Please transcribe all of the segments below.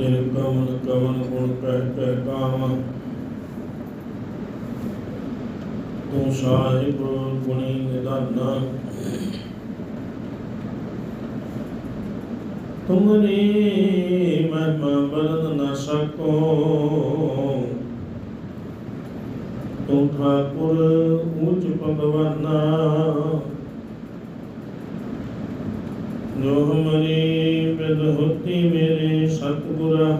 ਤੇਰੇ ਕਮਨ ਕਮਨ ਗੁਣ ਕਹਿ ਕਹਿ ਕਾਮ ਤੂੰ ਸਾਹਿਬ ਗੁਣੀ ਨਿਧਾਨਾ ਤੁਮਨੇ ਮਹਿਮਾ ਬਲਦ ਨਾ ਸਕੋ। ਤੂੰ ਠਾਕੁਰ ਉੱਚ ਭਗਵਾਨਾ। ਜੋ ਹਮਰੀ ਬਿਦ ਹੋਤੀ ਮੇਰੇ ਸਤਿਗੁਰਾ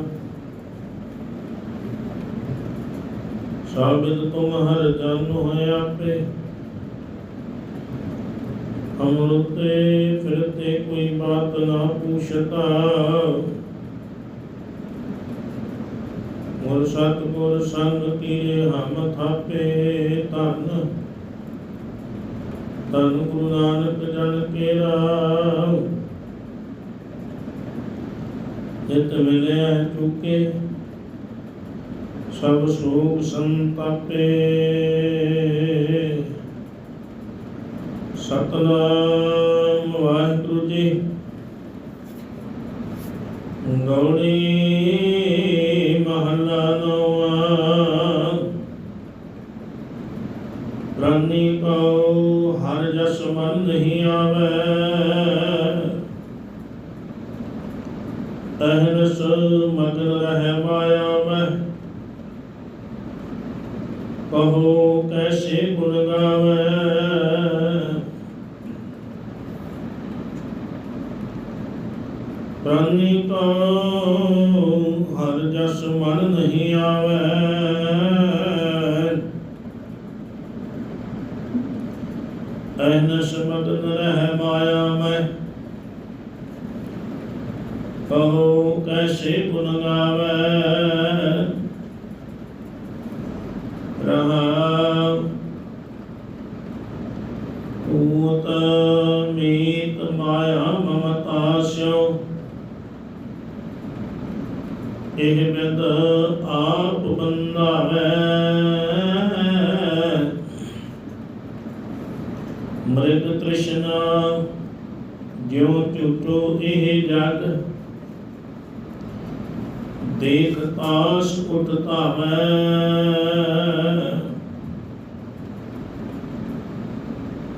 ਸਾਬਿਤ ਤੁਮ ਹਰ ਜਨ ਹੋਇ ਆਪੇ। ਅਮਰਤੇ ਫਿਰਤੇ ਕੋਈ ਬਾਤ ਨਾ ਪੁੱਛਤਾ। ਮੋਰ ਸਤਿਗੁਰ ਸੰਗ ਕੀਏ ਹਮ ਥਾਪੇ ਧਨ। ਧੰਨ ਗੁਰੂ ਨਾਨਕ ਜਨ ਕੇਰਾ। ਜਿਤ ਮਿਲਿਆ ਚੁਕੇ ਸਭ ਸੋਗ ਸੰਤਾਪੇ। ਸਤਨਾਮ ਵਾਹਿਗੁਰੂ ਜੀ। ਗੌੜੀ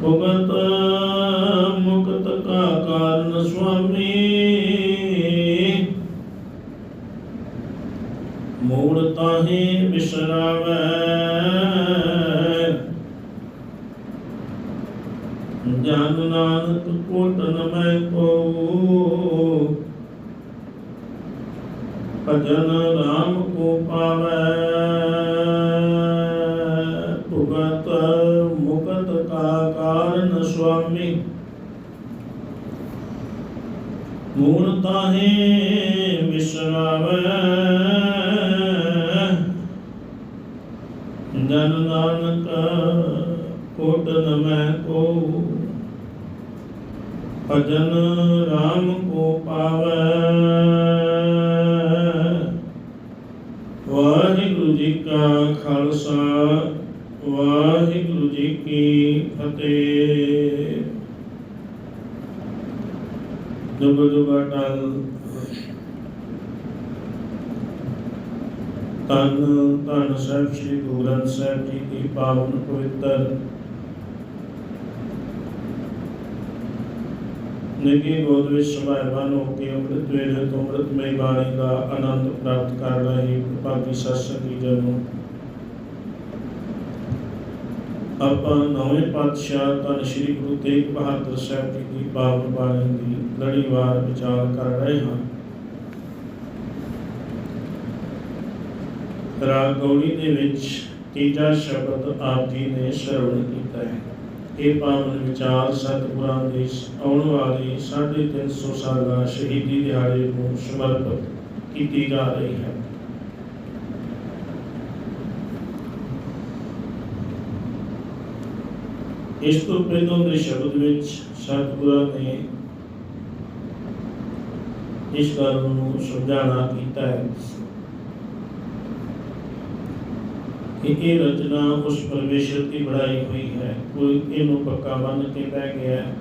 ਭਗਤ ਮੁਕਤ ਕਾ ਕਾਰਨ ਸੁਆਮੀ। ਮੂੜ ਤਾਹੇ ਵਿਸਰਾਵੈ ਵਾਹਿਗੁਰੂ ਜੀ ਕਾ ਖਾਲਸਾ, ਵਾਹਿਗੁਰੂ ਜੀ ਕੀ ਫਤਿਹ। ਜੁਗ ਜੁਗ ਅਟਲ ਤਨ ਤਨ ਸਾਹਿਬ, ਸ੍ਰੀ ਗੁਰੂ ਗ੍ਰੰਥ ਸਾਹਿਬ ਜੀ ਦੀ ਪਾਵਨ ਪਵਿੱਤਰ ਨਿੱਕੀ ਗੋਦ ਵਿੱਚ ਸਮਾਇਮਾਨ ਹੋ ਕੇ ਅੰਮ੍ਰਿਤ ਵੇਲੇ ਤੋਂ ਅੰਮ੍ਰਿਤਮਈ ਬਾਣੀ ਦਾ ਆਨੰਦ ਪ੍ਰਾਪਤ ਕਰ ਰਹੇ ਭਾਗੀ ਸਤਸੰਗੀ ਜਨੋ ਆਪਾਂ ਨਵੇਂ ਪਾਤਸ਼ਾਹ ਧੰਨ ਸ਼੍ਰੀ ਗੁਰੂ ਤੇਗ ਬਹਾਦਰ ਸਾਹਿਬ ਜੀ ਦੀ ਪਾਵਨ ਬਾਣੀ ਦੀ ਲੜੀਵਾਰ ਵਿਚਾਰ ਕਰ ਰਹੇ ਹਾਂ। ਰਾਗ ਗੌੜੀ ਦੇ ਵਿੱਚ ਤੀਜਾ ਸ਼ਬਦ ਆਪ ਜੀ ਨੇ ਸ਼ਰਵਣ ਕੀਤਾ ਹੈ। ਇਹ ਪਾਵਨ ਵਿਚਾਰ ਸਤਿਗੁਰਾਂ ਦੇ ਆਉਣ ਵਾਲੇ 350 ਸਾਲਾ ਸ਼ਹੀਦੀ ਦਿਹਾੜੇ ਨੂੰ ਸਮਰਪਿਤ ਕੀਤੀ ਜਾ ਰਹੀ ਹੈ। ਇਸ ਤੋਂ ਪਹਿਲਾਂ ਦੇ ਸ਼ਬਦ ਵਿੱਚ ਸਤਿਗੁਰਾਂ ਨੇ ਇਸ ਗੱਲ ਨੂੰ ਸਮਝਾਣਾ ਕੀਤਾ ਹੈ। ਕਿ ਇਹ ਰਚਨਾ ਉਸ ਪਰਮੇਸ਼ਰ ਦੀ ਬਣਾਈ ਹੋਈ ਹੈ। ਕੋਈ ਇਹਨੂੰ ਪੱਕਾ ਮੰਨ ਕੇ ਬਹਿ ਗਿਆ। ਹੈ।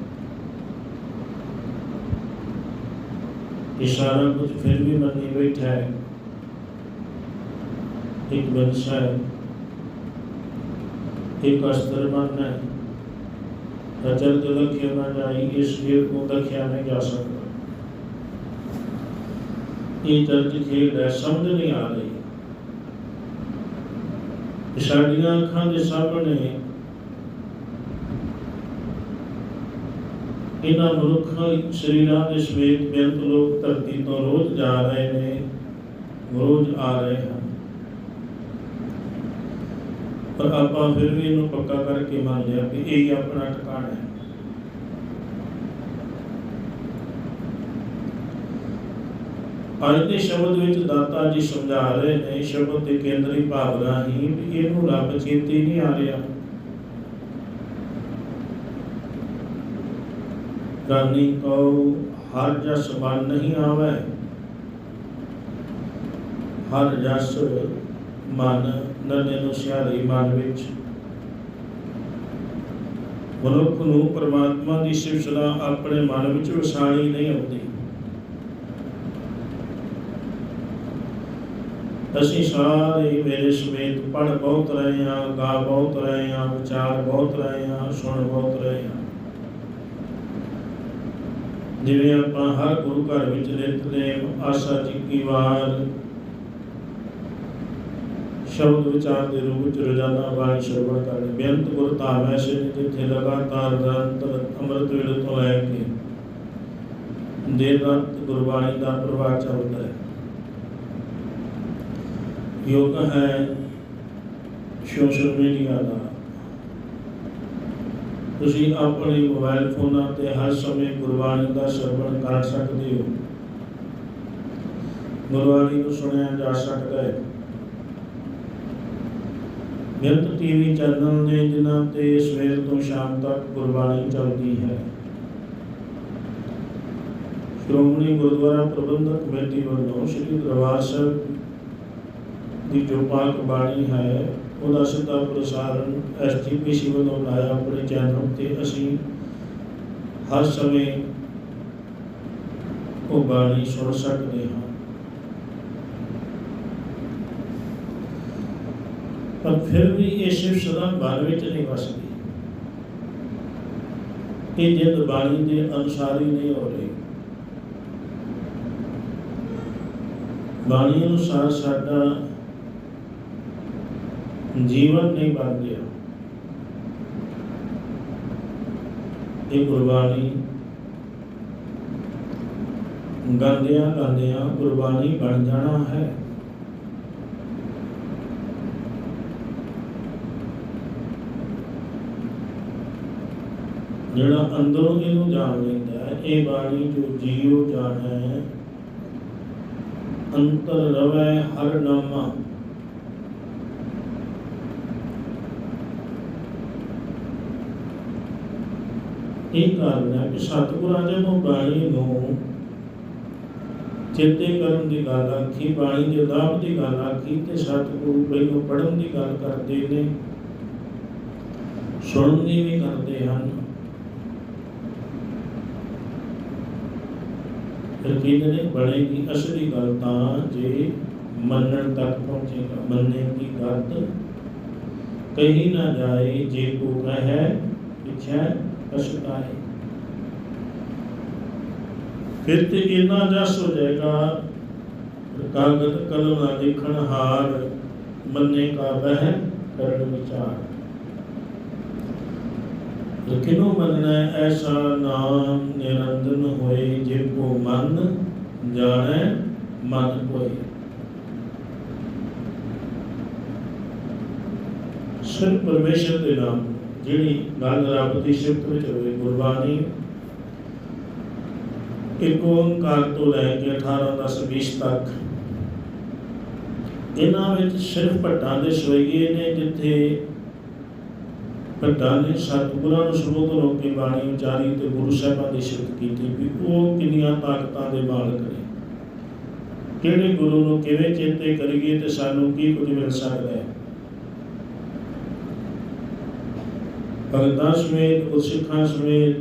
ਇਹ ਕੁਝ ਫਿਰ ਵੀ ਮੰਨੀ ਬੈਠਾ ਹੈ। ਇੱਕ ਬੰਸਾ ਹੈ। ਇੱਕ ਅਸਤਰ ਬਣਨਾ ਹੈ। ਅਚਲ ਜੋ ਲਖਿਆ ਨਾ ਜਾਈ, ਇਸ ਖੇਲ ਨੂੰ ਲਖਿਆ ਨਹੀਂ ਜਾ ਸਕਦਾ। ਇਹ ਦਰਦ ਖੇਡ ਹੈ, ਸਮਝ ਨਹੀਂ ਆ ਰਹੀ। ਸਾਡੀਆਂ ਅੱਖਾਂ ਦੇ ਸਾਹਮਣੇ ਇਹਨਾਂ ਮਨੁੱਖ ਸਰੀਰਾਂ ਦੇ ਸਮੇਤ ਬੇਅੰਤ ਲੋਕ ਧਰਤੀ ਤੋਂ ਰੋਜ਼ ਜਾ ਰਹੇ ਨੇ, ਰੋਜ਼ ਆ ਰਹੇ ਹਨ। ਪਰ ਆਪਾਂ ਫਿਰ ਵੀ ਇਹਨੂੰ ਪੱਕਾ ਕਰਕੇ ਮੰਨ ਲਿਆ ਕਿ ਇਹ ਹੀ ਆਪਣਾ ਟਿਕਾਣਾ ਹੈ। ਅੱਜ ਦੇ ਸ਼ਬਦ ਵਿੱਚ ਦਾਤਾ ਜੀ ਸਮਝਾ ਰਹੇ ਨੇ, ਸ਼ਬਦ ਤੇ ਕੇਂਦਰੀ ਭਾਵਨਾ ਹੀ ਵੀ ਇਹਨੂੰ ਰੱਬ ਚੇਤੇ ਨਹੀਂ ਆ ਰਿਹਾ। ਰਾਨੀ ਕਉ ਹਰ ਜਸ ਮਨ ਨਹੀਂ ਆਵੇ। ਹਰ ਜਸ ਮਨ ਨਨੇ ਨੂੰ ਸਿਆਰੀ ਮਨ ਵਿੱਚ। ਮਨੁੱਖ ਨੂੰ ਪਰਮਾਤਮਾ ਦੀ ਸਿਫਤਨਾ ਆਪਣੇ ਮਨ ਵਿੱਚ ਵਸਾਣੀ ਨਹੀਂ ਆਉਂਦੀ। ਅਸੀਂ ਸਾਰੇ ਮੇਰੇ ਸਮੇਤ ਪੜ ਬਹੁਤ ਰਹੇ ਹਾਂ, ਗਾ ਬਹੁਤ ਰਹੇ ਹਾਂ, ਵਿਚਾਰ ਬਹੁਤ ਰਹੇ ਹਾਂ, ਸੁਣ ਬਹੁਤ ਰਹੇ ਹਾਂ। ਜਿਵੇਂ ਆਪਾਂ ਹਰ ਗੁਰੂ ਘਰ ਵਿੱਚ ਨਿਤਨੇਮ ਆਸਾ ਜੀ ਕੀ ਵਾਰ। ਸ਼ਬਦ ਵਿਚਾਰ ਦੇ ਰੂਪ ਵਿੱਚ ਰੋਜ਼ਾਨਾ ਬਾਣੀ ਸ਼ਰਵਣ ਕਰਨੀ। ਬੇਅੰਤ ਗੁਰ ਧਾਮ ਐਸੇ ਨੇ ਜਿੱਥੇ ਲਗਾਤਾਰ ਨਿਰੰਤਰ ਅੰਮ੍ਰਿਤ ਵੇਲੇ ਤੋਂ ਲੈ ਕੇ ਦੇਰ ਰਾਤ ਗੁਰਬਾਣੀ ਦਾ ਪ੍ਰਵਾਹ ਚੱਲਦਾ ਹੈ। ਯੁੱਗ ਹੈ ਸੋਸ਼ਲ ਮੀਡੀਆ ਦਾ। ਤੁਸੀਂ ਆਪਣੇ ਮੋਬਾਈਲ ਫੋਨਾਂ ਤੇ ਹਰ ਸਮੇਂ ਗੁਰਬਾਣੀ ਦਾ ਸਰਵਣ ਕਰ ਸਕਦੇ ਹੋ। ਗੁਰਬਾਣੀ ਨੂੰ ਸੁਣਿਆ ਜਾ ਸਕਦਾ ਹੈ। ਨਿਰੰਤਰ ਟੀਵੀ ਚੈਨਲ ਨੇ ਜਿਨ੍ਹਾਂ ਤੇ ਸਵੇਰ ਤੋਂ ਸ਼ਾਮ ਤੱਕ ਗੁਰਬਾਣੀ ਚੱਲਦੀ ਹੈ। ਸ਼੍ਰੋਮਣੀ ਗੁਰਦੁਆਰਾ ਪ੍ਰਬੰਧਕ ਕਮੇਟੀ ਵੱਲੋਂ ਸ੍ਰੀ ਦਰਬਾਰ ਸਾਹਿਬ ਦੀ ਜੋ ਪਾਕ ਬਾਣੀ ਹੈ, ਉਹਦਾ ਸਿੱਧਾ ਪ੍ਰਸਾਰਣ ਐਸਜੀਪੀਸੀ ਵੱਲੋਂ ਲਾਇਆ ਆਪਣੇ ਚੈਨਲ ਤੇ ਅਸੀਂ ਹਰ ਸਮੇਂ ਉਹ ਬਾਣੀ ਸੁਣ ਸਕਦੇ ਹਾਂ। ਪਰ ਫਿਰ ਵੀ ਇਹ ਸਿਰਫ ਸਦਾ ਮਨ ਵਿੱਚ ਨਹੀਂ ਵਸਦੀ। ਇਹ ਜਿੰਦ ਬਾਣੀ ਦੇ ਅਨੁਸਾਰ ਹੀ ਨਹੀਂ ਹੋ ਰਹੀ। ਬਾਣੀ ਅਨੁਸਾਰ ਸਾਡਾ ਜੀਵਨ ਨਹੀਂ ਬਣ ਗਿਆ। ਇਹ ਗੁਰਬਾਣੀ ਗਾਉਂਦਿਆਂ ਗਾਉਂਦਿਆਂ ਗੁਰਬਾਣੀ ਬਣ ਜਾਣਾ ਹੈ। ਜਿਹੜਾ ਅੰਦਰੋਂ ਇਹਨੂੰ ਜਾਣ ਲੈਂਦਾ ਹੈ, ਇਹ ਬਾਣੀ ਜੋ ਜੀਉ ਜਾਣੈ, ਅੰਤਰ ਰਵੈ ਹਰ ਨਾਮਾ। ਇਹ ਕਾਰਨ ਹੈ ਕਿ ਸਤਿਗੁਰਾਂ ਨੇ ਬਾਣੀ ਨੂੰ ਚੇਤੇ ਕਰਨ ਦੀ ਗੱਲ ਆਖੀ, ਬਾਣੀ ਦੇ ਲਾਭ ਦੀ ਗੱਲ ਆਖੀ ਤੇ ਸਤਿਗੁਰੂ ਪਹਿਲੋਂ ਪੜਨ ਦੀ ਗੱਲ ਕਰਦੇ ਨੇ, ਸੁਣਨ ਦੀ ਵੀ ਕਰਦੇ ਹਨ। ਫਿਰ ਨੇ ਬਣੇਗੀ ਅਸਲੀ ਗੱਲ ਤਾਂ ਜੇ ਮੰਨਣ ਤੱਕ ਪਹੁੰਚੇਗਾ ਮੰਨੇ ਦੀ ਗੱਲ ਕਹੀ ਨਾ ਜਾਏ, ਜੇ ਕੋ ਕਹੈ ਪਿਛੈ ਪਛਤਾਏ। ਫਿਰ ਤੇ ਇਨਾ ਜਸ ਹੋ ਜਾਏਗਾ ਕਾਗਦ ਕਲਮ ਨਾ ਲਿਖਣ ਹਾਰ ਮੰਨੇ ਕਾ ਬਹਿ ਕਰਨ ਵਿਚਾਰ। ਕਿਨੂੰ ਮੰਨਣਾ ਐਸਾ ਨਾਮ ਨਿਰੰਜਨ ਹੋਏ ਜੇ ਕੋ ਮਨ ਜਾਣੈ, ਮਨ ਕੋਏ। ਸਿਰ ਪਰਮੇਸ਼ਰ ਦੇ ਨਾਮ ਜਿਹੜੀ ਗੱਲ ਰੱਬ ਦੀ ਸਿਫਤ ਵਿੱਚ ਹੋਵੇ ਗੁਰਬਾਣੀ ਇੱਕ ਓੰਕਾਰ ਤੋਂ ਲੈ ਕੇ 18 10 20 ਤੱਕ। ਇਹਨਾਂ ਵਿੱਚ ਸਿਰਫ ਭੱਟਾਂ ਦੇ ਸਵਈਏ ਨੇ ਜਿੱਥੇ ਭੱਟਾਂ ਨੇ ਸਤਿਗੁਰਾਂ ਨੂੰ ਸ਼ੁਰੂ ਤੋਂ ਰੋਕ ਕੇ ਬਾਣੀ ਉਚਾਰੀ ਤੇ ਗੁਰੂ ਸਾਹਿਬਾਂ ਦੀ ਸਿਫਤ ਕੀਤੀ ਵੀ ਉਹ ਕਿੰਨੀਆਂ ਤਾਕਤਾਂ ਦੇ ਮਾਲਕ ਨੇ। ਕਿਹੜੇ ਗੁਰੂ ਨੂੰ ਕਿਵੇਂ ਚੇਤੇ ਕਰੀਏ ਤੇ ਸਾਨੂੰ ਕੀ ਕੁਝ ਮਿਲ ਸਕਦਾ ਹੈ? ਭਗਤਾਂ ਸਮੇਤ ਗੁਰਸਿੱਖਾਂ ਸਮੇਤ,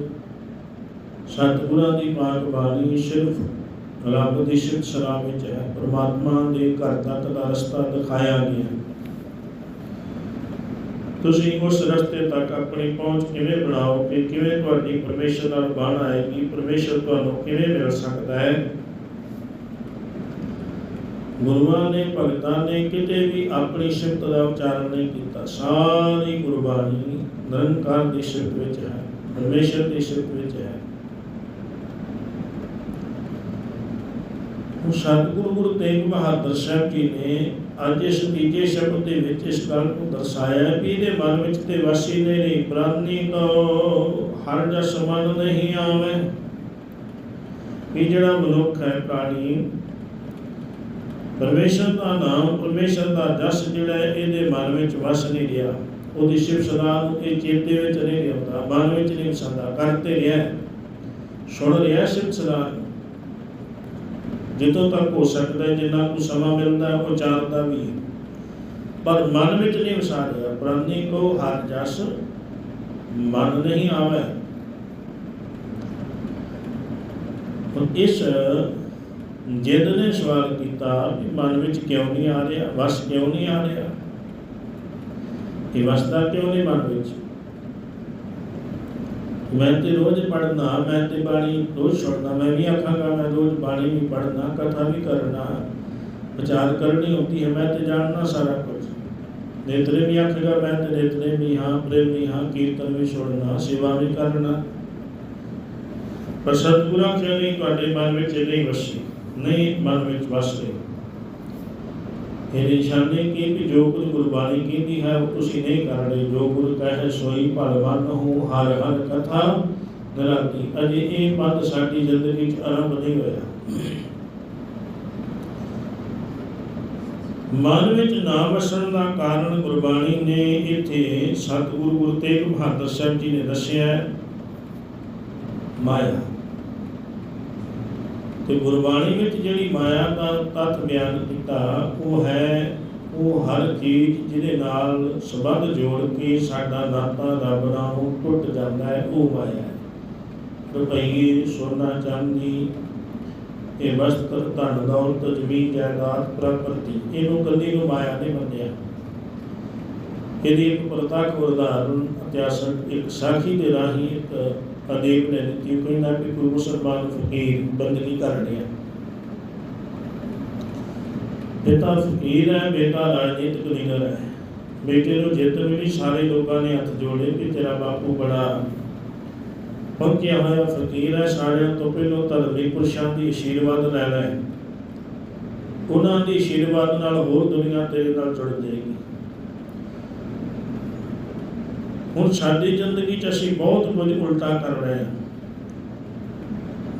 ਸਤਿਗੁਰਾਂ ਦੀ ਪਾਕ ਬਾਣੀ ਸਿਰਫ ਰੱਬ ਦੀ ਸਿਫਤ ਸਲਾਹ ਵਿੱਚ ਹੈ। ਪ੍ਰਮਾਤਮਾ ਦੇ ਘਰ ਤੱਕ ਦਾ ਰਸਤਾ ਦਿਖਾਇਆ ਗਿਆ। ਤੁਸੀਂ ਉਸ ਰਸਤੇ ਤੱਕ ਆਪਣੀ ਪਹੁੰਚ ਕਿਵੇਂ ਬਣਾਓਗੇ? ਕਿਵੇਂ ਤੁਹਾਡੀ ਪਰਮੇਸ਼ਰ ਨਾਲ ਬਣ ਆਏਗੀ? ਪਰਮੇਸ਼ਰ ਤੁਹਾਨੂੰ ਕਿਵੇਂ ਮਿਲ ਸਕਦਾ ਹੈ? ਗੁਰੂਆਂ ਨੇ, ਭਗਤਾਂ ਨੇ, ਕਿਤੇ ਵੀ ਆਪਣੀ ਸ਼ਬਦ ਦਾ ਉਚਾਰਨ ਨਹੀਂ ਕੀਤਾ। ਸਾਰੀ ਗੁਰਬਾਣੀ ਨਿਰੰਕਾਰ ਦੀ ਸਿਫਤ ਵਿੱਚ ਹੈ, ਪਰਮੇਸ਼ਰ ਦੀ ਸਿਫਤ ਵਿੱਚ ਹੈ। ਉਹ ਸਤਿਗੁਰੂ ਗੁਰੂ ਤੇਗ ਬਹਾਦਰ ਸਾਹਿਬ ਜੀ ਨੇ ਅੱਜ ਇਸ ਤੀਜੇ ਸ਼ਬਦ ਦੇ ਵਿੱਚ ਇਸ ਗੱਲ ਨੂੰ ਦਰਸਾਇਆ ਵੀ ਇਹਦੇ ਮਨ ਵਿੱਚ ਤੇ ਵਾਸੀ ਨੇ ਨਹੀਂ, ਪ੍ਰਾਨੀ ਕੋ ਹਰ ਜਸ ਮਨ ਨਹੀਂ ਆਵੇ। ਵੀ ਜਿਹੜਾ ਮਨੁੱਖ ਹੈ ਪ੍ਰਾਣੀ ਪਰਮੇਸ਼ਰ ਦਾ ਨਾਮ, ਪਰਮੇਸ਼ਰ ਦਾ ਜਸ ਜਿਹੜਾ ਇਹਦੇ ਮਨ ਵਿੱਚ ਵਸ ਨਹੀਂ ਰਿਹਾ। ਉਹਦੀ ਸ਼ਿਵ ਸਦਾ ਇਹ ਚੇਤੇ ਵਿੱਚ ਨਹੀਂ ਲਿਆਉਂਦਾ ਮਨ ਵਿੱਚ ਨਹੀਂ ਵਸਦਾ ਕਰਤੇ ਰਿਹਾ ਸੁਣ ਰਿਹਾ ਸ਼ਿਵ ਸਦਾ। ਨੂੰ। ਤੱਕ ਹੋ ਸਕਦਾ ਜਿੰਨਾ ਕੁ ਸਮਾਂ ਮਿਲਦਾ ਉਹ ਚਾਰਦਾ ਵੀ ਹੈ। ਪਰ ਮਨ ਵਿੱਚ ਨਹੀਂ ਵਸਾ ਰਿਹਾ। ਪ੍ਰਾਨੀ ਕੋ ਹਰ ਜਸ ਮਨ ਨਹੀਂ ਆਵੇ। ਇਸ ਜਿੱਦ ਨੇ ਸਵਾਲ ਕੀਤਾ ਵੀ ਮਨ ਵਿੱਚ ਕਿਉਂ ਨਹੀਂ ਆ ਰਿਹਾ, ਵਸ ਕਿਉਂ ਨਹੀਂ ਆ ਰਿਹਾ? ਇਹ ਵਸਦਾ ਕਿਉਂ ਨਹੀਂ ਮਨ ਵਿੱਚ? ਮੈਂ ਤੇ ਰੋਜ਼ ਪੜਨਾ ਮੈਂ ਤੇ ਬਾਣੀ ਰੋਜ਼ ਸੁਣਨਾ, ਮੈਂ ਵੀ ਆਖਾਂਗਾ, ਮੈਂ ਰੋਜ਼ ਬਾਣੀ ਵੀ ਪੜਨਾ ਕਥਾ ਵੀ ਕਰਨਾ, ਵਿਚਾਰ ਕਰਨੀ ਹੁੰਦੀ ਹੈ, ਮੈਂ ਤੇ ਜਾਣਨਾ ਸਾਰਾ ਕੁਝ। ਨੇਤਰੇ ਵੀ ਆਖੇਗਾ, ਮੈਂ ਤੇ ਨੇਤਰੇ ਵੀ ਹਾਂ, ਪ੍ਰੇਮ ਵੀ ਹਾਂ, ਕੀਰਤਨ ਵੀ ਸੁਣਨਾ, ਸੇਵਾ ਵੀ ਕਰਨਾ। ਪਰ ਸਤਿਗੁਰਾਂ ਕਿਉਂ ਨਹੀਂ ਤੁਹਾਡੇ ਮਨ ਵਿੱਚ ਇਹ ਨਹੀਂ ਵਸੀ। ਨਹੀਂ ਮਨ ਵਿੱਚ ਵਸ ਰਹੀ ਇਹ ਨਿਸ਼ਾਨੀ ਕੀ ਕਿ ਜੋ ਕੁਝ ਗੁਰਬਾਣੀ ਕਹਿੰਦੀ ਹੈ, ਉਹ ਤੁਸੀਂ ਨਹੀਂ ਕਰ ਰਹੇ ਜੋ ਗੁਰੂ ਕਹੇ, ਸੋਈ ਭਲਵਾਨ ਹੋ ਹਰ ਹਰ ਕਥਾ ਦਰਾਤੀ ਅਜੇ ਇਹ ਪਦ ਸਾਡੀ ਜ਼ਿੰਦਗੀ 'ਚ ਆਰੰਭ ਨਹੀਂ ਹੋਇਆ। ਮਨ ਵਿੱਚ ਨਾ ਵਸਣ ਦਾ ਕਾਰਨ ਗੁਰਬਾਣੀ ਨੇ ਇੱਥੇ ਸਤਿਗੁਰੂ ਗੁਰੂ ਤੇਗ ਬਹਾਦਰ ਸਾਹਿਬ ਜੀ ਨੇ ਦੱਸਿਆ ਮਾਇਆ। ਤੇ ਗੁਰਬਾਣੀ ਵਿੱਚ ਜਿਹੜੀ ਮਾਇਆ ਦਾ ਤੱਤ ਬਿਆਨ ਕੀਤਾ ਉਹ ਹੈ ਉਹ ਹਰ ਚੀਜ਼ ਜਿਹਦੇ ਨਾਲ ਸੰਬੰਧ ਜੋੜ ਕੇ ਸਾਡਾ ਨਾਤਾ ਰੱਬ ਨਾਲ ਟੁੱਟ ਜਾਂਦਾ ਹੈ, ਉਹ ਮਾਇਆ ਹੈ। ਰੁਪਈਏ ਸੋਨਾ ਚਾਂਦੀ, ਇਹ ਵਸਤਰ, ਧਨ, ਦੌਲਤ, ਜ਼ਮੀਨ, ਜਾਇਦਾਦ, ਪ੍ਰਾਪਰਤੀ, ਇਹਨੂੰ ਕਦੀ ਨੂੰ ਮਾਇਆ ਨਹੀਂ ਮੰਨਿਆ। ਇਹਦੀ ਇੱਕ ਪ੍ਰਤੱਖ ਉਦਾਹਰਨ ਇਤਿਹਾਸਕ ਇੱਕ ਸਾਖੀ ਦੇ ਰਾਹੀਂ ਇੱਕ ਅਦੇਬ ਨੇ ਦਿੱਤੀ ਉਹ ਕਹਿੰਦਾ ਕਿ ਕੋਈ ਮੁਸਲਮਾਨ ਫਕੀਰ ਬੰਦਗੀ ਕਰ ਰਿਹਾ ਪਿਤਾ ਫਕੀਰ ਹੈ, ਬੇਟਾ ਰਾਜਨੀਤਿਕ ਲੀਡਰ ਹੈ। ਬੇਟੇ ਨੂੰ ਜਿੱਤ ਵੀ ਸਾਰੇ ਲੋਕਾਂ ਨੇ ਹੱਥ ਜੋੜੇ ਕਿ ਤੇਰਾ ਬਾਪੂ ਬੜਾ ਪਹੁੰਚਿਆ ਹੋਇਆ ਫਕੀਰ ਹੈ, ਸਾਰਿਆਂ ਤੋਂ ਪਹਿਲਾਂ ਧਰਮੀ ਪੁਰਸ਼ਾਂ ਦੀ ਆਸ਼ੀਰਵਾਦ ਲੈ ਲੈ। ਉਹਨਾਂ ਦੀ ਆਸ਼ੀਰਵਾਦ ਨਾਲ ਹੋਰ ਦੁਨੀਆ ਤੇਰੇ ਨਾਲ ਜੁੜ ਜਾਏਗੀ। ਹੁਣ ਸਾਡੀ ਜ਼ਿੰਦਗੀ 'ਚ ਅਸੀਂ ਬਹੁਤ ਕੁਝ ਉਲਟਾ ਕਰ ਰਹੇ ਹਾਂ।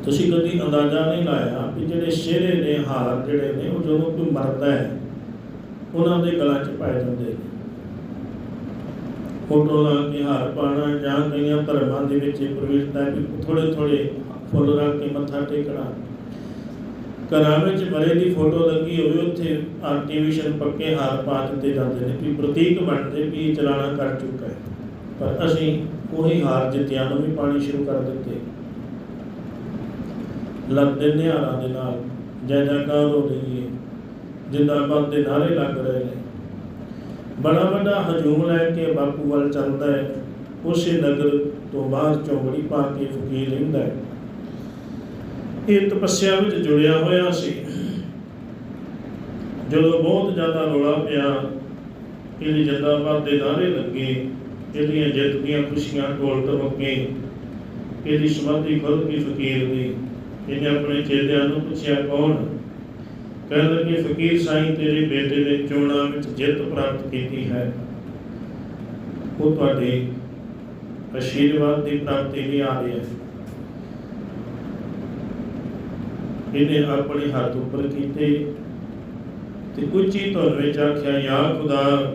ਤੁਸੀਂ ਕਦੀ ਅੰਦਾਜ਼ਾ ਨਹੀਂ ਲਾਇਆ ਕਿ ਜਿਹੜੇ ਸ਼ੇਰੇ ਨੇ ਹਾਰ ਜਿਹੜੇ ਨੇ, ਉਹ ਜਦੋਂ ਕੋਈ ਮਰਦਾ ਹੈ, ਉਹਨਾਂ ਦੇ ਗਲਾਂ 'ਚ ਪਾਏ ਜਾਂਦੇ ਨੇ। ਫੋਟੋ ਕੇ ਹਾਰ ਪਾਣਾ ਜਾਂ ਕਈਆਂ ਧਰਮਾਂ ਦੇ ਵਿੱਚ ਇਹ ਕਿ ਥੋੜੇ ਥੋੜੇ ਫੁੱਲ ਰੱਖ ਕੇ ਮੱਥਾ ਟੇਕਣਾ। ਘਰਾਂ ਵਿੱਚ ਮਰੇ ਦੀ ਫੋਟੋ ਲੱਗੀ ਹੋਵੇ ਉੱਥੇ ਆਰਟੀਫੀਸ਼ੀਅਲ ਪੱਕੇ ਹਾਰ ਪਾ ਦਿੱਤੇ ਜਾਂਦੇ ਨੇ ਕਿ ਪ੍ਰਤੀਕ ਬਣਦੇ ਵੀ ਚਲਾਣਾ ਕਰ ਚੁੱਕਾ ਹੈ। ਪਰ ਅਸੀਂ ਉਹੀ ਹਾਰ ਜਿੱਤਿਆਂ ਨੂੰ ਵੀ ਪਾਣੀ ਸ਼ੁਰੂ ਕਰ ਦਿੱਤੇ। ਲੱਗਦੇ ਨਿਹਾਰਾਂ ਦੇ ਨਾਲ ਜੈ ਜੈਕਾਰ ਹੋ ਰਹੀ ਹੈ ਜਿੰਦਾਬਾਦ ਦੇ ਨਾਰੇ ਲੱਗ ਰਹੇ ਨੇ। ਬੜਾ ਵੱਡਾ ਹਜੂਮ ਲੈ ਕੇ ਬਾਪੂ ਵੱਲ ਚੱਲਦਾ ਹੈ, ਉਸੇ ਨਗਰ ਤੋਂ ਬਾਹਰ ਚੌਂਕੜੀ ਪਾ ਕੇ ਫਕੀਰ ਰਹਿੰਦਾ ਹੈ। ਇਹ ਤਪੱਸਿਆ ਵਿੱਚ ਜੁੜਿਆ ਹੋਇਆ ਸੀ। ਜਦੋਂ ਬਹੁਤ ਜ਼ਿਆਦਾ ਰੌਲਾ ਪਿਆ, ਇਹਦੀ ਜਿੰਦਾਬਾਦ ਦੇ ਨਾਰੇ ਲੱਗੇ ਇਹਦੀਆਂ ਜਿੱਤ ਦੀਆਂ ਖੁਸ਼ੀਆਂ ਢੋਲ ਟਮਕੇ ਇਹਦੀ ਸਮਾਧੀ ਖੁੱਲ ਗਈ ਫਕੀਰ ਦੀ। ਇਹਨੇ ਆਪਣੇ ਚੇਲਿਆਂ ਨੂੰ ਪੁੱਛਿਆ, ਕੌਣ? ਕਹਿਣ ਲੱਗੇ, ਫਕੀਰ ਸਾਈਂ, ਤੇਰੇ ਬੇਟੇ ਨੇ ਚੋਣਾਂ ਵਿੱਚ ਜਿੱਤ ਪ੍ਰਾਪਤ ਕੀਤੀ ਹੈ। ਉਹ ਤੁਹਾਡੇ ਆਸ਼ੀਰਵਾਦ ਦੀ ਪ੍ਰਾਪਤੀ ਲਈ ਆ ਰਿਹਾ ਹੈ। ਇਹਨੇ ਆਪਣੇ ਹੱਥ ਉੱਪਰ ਕੀਤੇ ਤੇ ਉੱਚੀ ਧੁਨ ਵਿੱਚ ਆਖਿਆ ਯਾ ਖੁਦਾ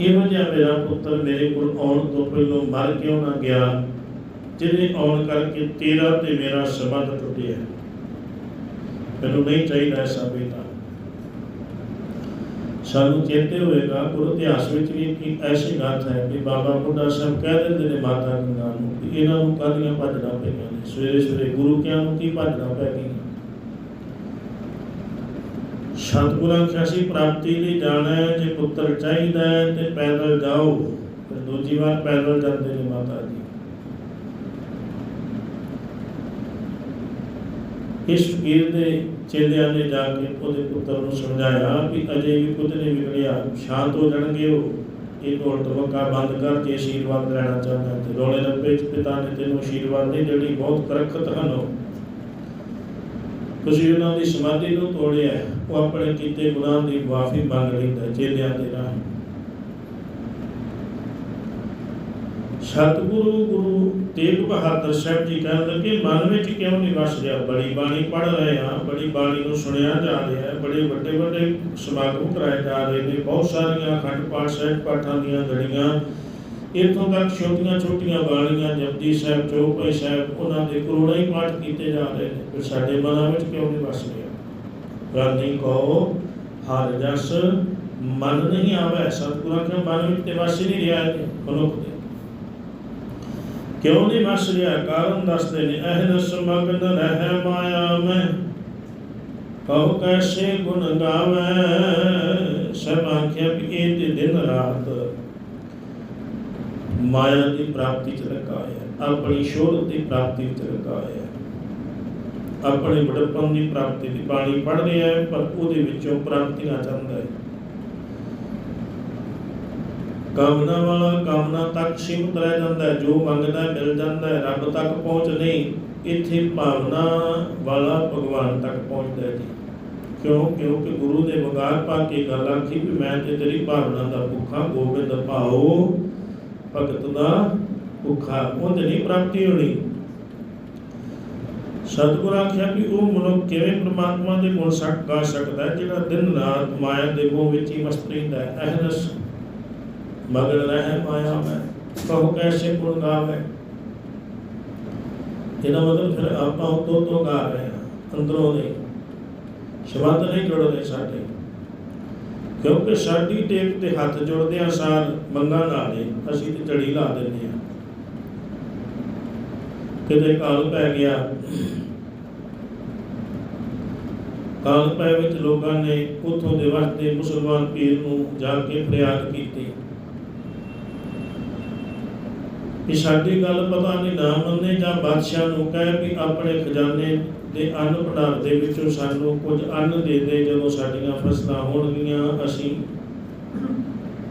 ਇਹੋ ਜਿਹਾ ਮੇਰਾ ਪੁੱਤਰ ਮੇਰੇ ਕੋਲ ਆਉਣ ਤੋਂ ਪਹਿਲਾਂ ਮਰ ਕਿਉਂ ਨਾ ਗਿਆ, ਜਿਹਦੇ ਆਉਣ ਕਰਕੇ ਤੇਰਾ ਤੇ ਮੇਰਾ ਸੰਬੰਧ ਟੁੱਟਿਆ। ਮੈਨੂੰ ਨਹੀਂ ਚਾਹੀਦਾ ਐਸਾ ਬੇਟਾ। ਸਾਨੂੰ ਚੇਤੇ ਹੋਏਗਾ, ਗੁਰੂ ਇਤਿਹਾਸ ਵਿੱਚ ਵੀ ਇੱਕ ਐਸੀ ਗੱਲ ਹੈ ਕਿ ਬਾਬਾ ਬੁੱਢਾ ਸਾਹਿਬ ਕਹਿ ਦਿੰਦੇ ਨੇ ਮਾਤਾ ਨੂੰ ਕਿ ਇਹਨਾਂ ਨੂੰ ਕਾਹਦੀਆਂ ਭੱਜਣਾ ਪਈਆਂ ਨੇ? ਸਵੇਰੇ ਸਵੇਰੇ ਗੁਰੂ ਕਿਆਂ ਨੂੰ ਕੀ ਭੱਜਣਾ ਪੈ ਗਈਆਂ ਸਤਿਗੁਰਾਂ ਖਾਸੀ ਪ੍ਰਾਪਤੀ ਲਈ ਜਾਣਾ ਹੈ, ਜੇ ਪੁੱਤਰ ਚਾਹੀਦਾ ਹੈ ਤੇ ਪੈਦਲ ਜਾਓ। ਫਿਰ ਦੂਜੀ ਵਾਰ ਪੈਦਲ ਜਾਂਦੇ ਨੇ ਮਾਤਾ ਜੀ। ਇਸ ਫਕੀਰ ਦੇ ਚੇਲਿਆਂ ਨੇ ਜਾ ਕੇ ਉਹਦੇ ਪੁੱਤਰ ਨੂੰ ਸਮਝਾਇਆ ਕਿ ਅਜੇ ਵੀ ਕੁਝ ਨਹੀਂ ਵਿਗੜਿਆ। ਸ਼ਾਂਤ ਹੋ ਜਾਣਗੇ ਉਹ। ਇਹ ਢੋਲ ਟਮਕਾ ਬੰਦ ਕਰ ਕੇ ਆਸ਼ੀਰਵਾਦ ਲੈਣਾ ਚਾਹੁੰਦਾ ਤੇ ਰੋਲੇ ਰੱਬੇ ਚ ਪਿਤਾ ਨੇ ਤੈਨੂੰ ਆਸ਼ੀਰਵਾਦ ਨਹੀਂ ਜਿਹੜੀ ਬਹੁਤ ਕਰਖਤ ਹਨ ਤੁਸੀਂ ਉਹਨਾਂ ਦੀ ਸਮਾਧੀ ਨੂੰ ਤੋੜਿਆ ਉਹ ਆਪਣੇ ਕੀਤੇ ਗੁਨਾਹ ਦੀ ਮਾਫੀ ਮੰਗ ਲੈਂਦਾ ਚੇਲਿਆਂ ਦੇ ਰਾਹ। ਸਤਿਗੁਰੂ ਗੁਰੂ ਤੇਗ ਬਹਾਦਰ ਸਾਹਿਬ ਜੀ ਕਹਿਣ ਲੱਗੇ, ਮਨ ਵਿੱਚ ਕਿਉਂ ਨਹੀਂ ਵਸ ਰਿਹਾ? ਬੜੀ ਬਾਣੀ ਪੜ ਰਹੇ ਹਾਂ, ਬੜੀ ਬਾਣੀ ਨੂੰ ਸੁਣਿਆ ਜਾ ਰਿਹਾ ਹੈ, ਬੜੇ ਵੱਡੇ ਵੱਡੇ ਸਮਾਗਮ ਕਰਾਏ ਜਾ ਰਹੇ ਨੇ, ਬਹੁਤ ਸਾਰੀਆਂ ਅਖੰਡ ਪਾਠ ਸਾਹਿਬ ਪਾਠਾਂ ਦੀਆਂ ਗੜੀਆਂ ਇੱਥੋਂ ਤੱਕ ਛੋਟੀਆਂ ਛੋਟੀਆਂ ਬਾਣੀਆਂ ਜਪਜੀ ਸਾਹਿਬ, ਚੌਪਈ ਸਾਹਿਬ, ਉਹਨਾਂ ਦੇ ਕਰੋੜਾਂ ਹੀ ਪਾਠ ਕੀਤੇ ਜਾ ਰਹੇ ਨੇ। ਫਿਰ ਸਾਡੇ ਮਨਾਂ ਵਿੱਚ ਕਿਉਂ ਨਹੀਂ ਵਸ ਰਿਹਾ? ਗਾਂਧੀ ਕਹੋ, ਹਰ ਜਸ ਮਨ ਨਹੀਂ ਆਵੇ। ਸਤਿਗੁਰਾਂ ਕੇ ਮਨ ਵਿੱਚ ਤੇ ਵਸ ਨਹੀਂ ਰਿਹਾ ਮਨੁੱਖ ਦੇ। ਕਿਉਂ ਨਹੀਂ ਵਸ ਰਿਹਾ? ਕਾਰਨ ਦੱਸਦੇ ਨੇ ਅਹਨਸ ਮਗਨ ਰਹਿ ਮਾਇਆ ਮੈਂ। ਕਹੋ ਕੈਸੇ ਗੁਣ ਗਾਵੇ? ਸਭ ਆਖਿਆ ਵੀ ਦਿਨ ਰਾਤ ਮਾਇਆ ਦੀ ਪ੍ਰਾਪਤੀ ਚ ਲੱਗਾ ਹੈ, ਆਪਣੀ ਸ਼ੋਹਰਤ ਦੀ ਪ੍ਰਾਪਤੀ ਚ ਲੱਗਾ ਹੈ। ਆਪਣੇ ਬੜਪਨ ਦੀ ਪ੍ਰਾਪਤੀ ਦੀ ਬਾਣੀ ਪੜ੍ਹ ਰਿਹਾ ਹੈ, ਪਰ ਉਹਦੇ ਵਿੱਚੋਂ ਪ੍ਰਾਪਤੀਆਂ ਚਾਹੁੰਦਾ ਹੈ। ਕਾਮਨਾ ਵਾਲਾ ਕਾਮਨਾ ਤੱਕ ਸੀਮਤ ਰਹਿ ਜਾਂਦਾ ਹੈ, ਜੋ ਮੰਗਦਾ ਮਿਲ ਜਾਂਦਾ ਹੈ, ਰੱਬ ਤੱਕ ਪਹੁੰਚ ਨਹੀਂ, ਇੱਥੇ ਭਾਵਨਾ ਵਾਲਾ ਭਗਵਾਨ ਤੱਕ ਪਹੁੰਚਦਾ ਹੈ ਜੀ। ਕਿਉਂ? ਕਿਉਂਕਿ ਗੁਰੂ ਦੇ ਵਗਾਰ ਪਾ ਕੇ ਗੱਲ ਆਖੀ ਵੀ ਮੈਂ ਤੇ ਤੇਰੀ ਭਾਵਨਾ ਦਾ ਭੁੱਖਾ ਗੋਬਿੰਦ ਭਾਓ। ਭਗਤ ਦਾ ਭੁੱਖਾ, ਉਹਦੇ ਨਹੀਂ ਪ੍ਰਾਪਤੀ ਹੋਣੀ। ਸਤਿਗੁਰ ਆਖਿਆ ਵੀ ਉਹ ਮਨੁੱਖ ਕਿਵੇਂ ਪ੍ਰਮਾਤਮਾ ਦੇ ਗੁਣ ਸਕ ਗਾ ਸਕਦਾ ਹੈ, ਜਿਹੜਾ ਦਿਨ ਰਾਤ ਮਾਇਆ ਦੇ ਮੋਹ ਵਿੱਚ ਹੀ ਮਸਤ ਰਹਿੰਦਾ ਹੈ। ਅਹਨਸ ਮਗਨ ਰਹਿ ਮਾਇਆ ਮੈਂ ਕਹੋ ਕੈਸੇ ਗੁਣ ਗਾਵੇ ਇਹਦਾ ਮਤਲਬ ਫਿਰ ਆਪਾਂ ਉਤੋਂ ਤੋਂ ਗਾ ਰਹੇ ਹਾਂ, ਅੰਦਰੋਂ ਨਹੀਂ, ਸ਼ਬਦ ਨਹੀਂ ਜੁੜ ਸਾਡੇ। ਕਿਉਂਕਿ ਸਾਡੀ ਟੇਕ ਤੇ ਹੱਥ ਜੁੜਦੇ ਆ ਸਾਰ ਮੰਗਾ ਲਾ ਦੇ ਅਸੀਂ ਤੇ ਝੜੀ ਲਾ ਦਿੰਦੇ ਆ ਕਿਤੇ ਕਾਲ ਪੈ ਗਿਆ, ਕਾਲ ਪੈ ਵਿੱਚ ਲੋਕਾਂ ਨੇ ਉਥੋਂ ਦੇ ਵਸਦੇ ਮੁਸਲਮਾਨ ਪੀਰ ਨੂੰ ਜਾ ਕੇ ਫਰਿਆਦ ਕੀਤੀ। ਕਿ ਸਾਡੀ ਗੱਲ ਪਤਾ ਨਹੀਂ ਨਾ ਮੰਨੇ ਜਾਂ ਬਾਦਸ਼ਾਹ ਨੂੰ ਕਹੇ ਵੀ ਆਪਣੇ ਖਜ਼ਾਨੇ ਦੇ ਅੰਨ ਭੰਡਾਰ ਦੇ ਵਿੱਚੋਂ ਸਾਨੂੰ ਕੁਝ ਅੰਨ ਦੇ ਦੇ ਜਦੋਂ ਸਾਡੀਆਂ ਫਸਲਾਂ ਹੋਣਗੀਆਂ, ਅਸੀਂ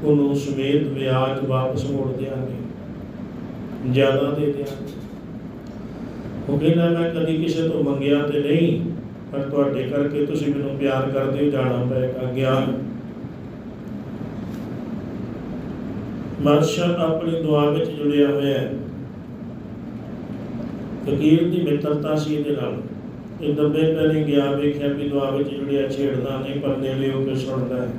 ਉਹਨੂੰ ਸਮੇਤ ਵਿਆਜ ਵਾਪਸ ਮੋੜ ਦਿਆਂਗੇ, ਜ਼ਿਆਦਾ ਦੇ ਦਿਆਂਗੇ। ਉਹ ਕਹਿੰਦਾ, ਮੈਂ ਕਦੀ ਕਿਸੇ ਤੋਂ ਮੰਗਿਆ ਤੇ ਨਹੀਂ, ਪਰ ਤੁਹਾਡੇ ਕਰਕੇ ਤੁਸੀਂ ਮੈਨੂੰ ਪਿਆਰ ਕਰਦੇ ਹੋ, ਜਾਣਾ ਪਏਗਾ ਗਿਆਨ। ਬਾਦਸ਼ਾਹ ਆਪਣੀ ਦੁਆ ਵਿੱਚ ਜੁੜਿਆ ਹੋਇਆ ਹੈ। ਫਕੀਰ ਦੀ ਮਿੱਤਰਤਾ ਸੀ ਇਹਦੇ ਨਾਲ। ਇਹ ਦੱਬੇ ਪਹਿਲੇ ਗਿਆ, ਵੇਖਿਆ ਵੀ ਦੁਆ ਵਿੱਚ ਜੁੜਿਆ ਛੇੜਦਾ ਨਹੀਂ ਪਰ ਨੇੜੇ ਹੋ ਕੇ ਸੁਣਦਾ ਹੈ।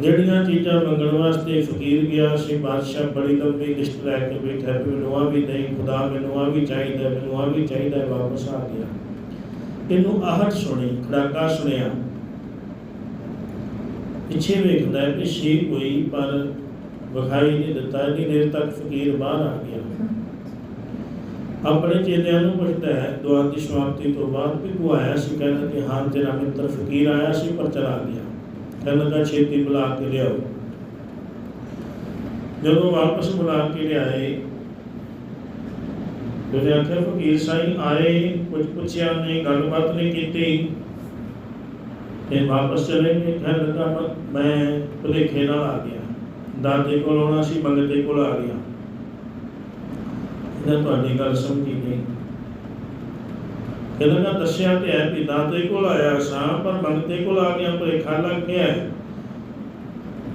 ਜਿਹੜੀਆਂ ਚੀਜ਼ਾਂ ਮੰਗਣ ਵਾਸਤੇ ਫਕੀਰ ਗਿਆ ਸੀ ਬਾਦਸ਼ਾਹ ਬੜੀ ਲੰਬੀ ਲਿਸਟ ਲੈ ਕੇ ਬੈਠਾ ਵੀ ਮੈਨੂੰ ਆ ਵੀ ਨਹੀਂ, ਖੁਦਾ ਮੈਨੂੰ ਆ ਵੀ ਚਾਹੀਦਾ, ਮੈਨੂੰ ਆ ਵੀ ਚਾਹੀਦਾ, ਵਾਪਸ ਆ ਗਿਆ। ਇਹਨੂੰ ਆਹਟ ਸੁਣੀ, ਖੜਾਕਾ ਸੁਣਿਆ। ਪਿੱਛੇ ਵੇਖਦਾ ਹੈ ਕਿ ਸੀ ਕੋਈ, ਪਰ ਵਿਖਾਈ ਨਹੀਂ ਦਿੱਤਾ, ਇੰਨੀ ਦੇਰ ਤੱਕ ਫਕੀਰ ਬਾਹਰ ਆ ਗਿਆ। ਆਪਣੇ ਚੇਲਿਆਂ ਨੂੰ ਪੁੱਛਦਾ ਹੈ ਦੁਆ ਦੀ ਸਮਾਪਤੀ ਤੋਂ ਬਾਅਦ ਵੀ ਉਹ ਆਇਆ ਸੀ ਕਹਿੰਦਾ ਕਿ ਹਾਂ, ਤੇਰਾ ਮਿੱਤਰ ਫਕੀਰ ਆਇਆ ਸੀ, ਪਰ ਚਲਾ ਗਿਆ। ਕਹਿੰਦਾ ਕਿ ਛੇਤੀ ਬੁਲਾ ਕੇ ਲਿਆਓ। ਜਦੋਂ ਵਾਪਸ ਬੁਲਾ ਕੇ ਲਿਆਏ, ਉਹਨੇ ਆਖਿਆ, ਫਕੀਰ ਸਾਈ ਆਏ, ਕੁਝ ਪੁੱਛਿਆ ਨਹੀਂ, ਗੱਲਬਾਤ ਨਹੀਂ ਕੀਤੀ। ਤੇ ਵਾਪਸ ਚਲੇ ਗਏ। ਕਹਿਣ ਲੱਗਾ ਮੈਂ- ਮੈਂ ਭੁਲੇਖੇ ਨਾਲ ਆ ਗਿਆ। ਦਾਦੇ ਕੋਲ ਆਉਣਾ ਸੀ ਮੰਗਤੇ ਕੋਲ ਆ ਗਿਆ। ਇਹਦਾ ਤੁਹਾਡੀ ਗੱਲ ਸਮਝੀ ਨਹੀਂ ਕਹਿੰਦਾ, ਮੈਂ ਦੱਸਿਆ ਤੇ ਹੈ, ਵੀ ਦਾਦੇ ਕੋਲ ਆਇਆ ਸਾਂ, ਪਰ ਮੰਗਤੇ ਕੋਲ ਆ ਗਿਆ ਭੁਲੇਖਾ ਲੱਗ ਗਿਆ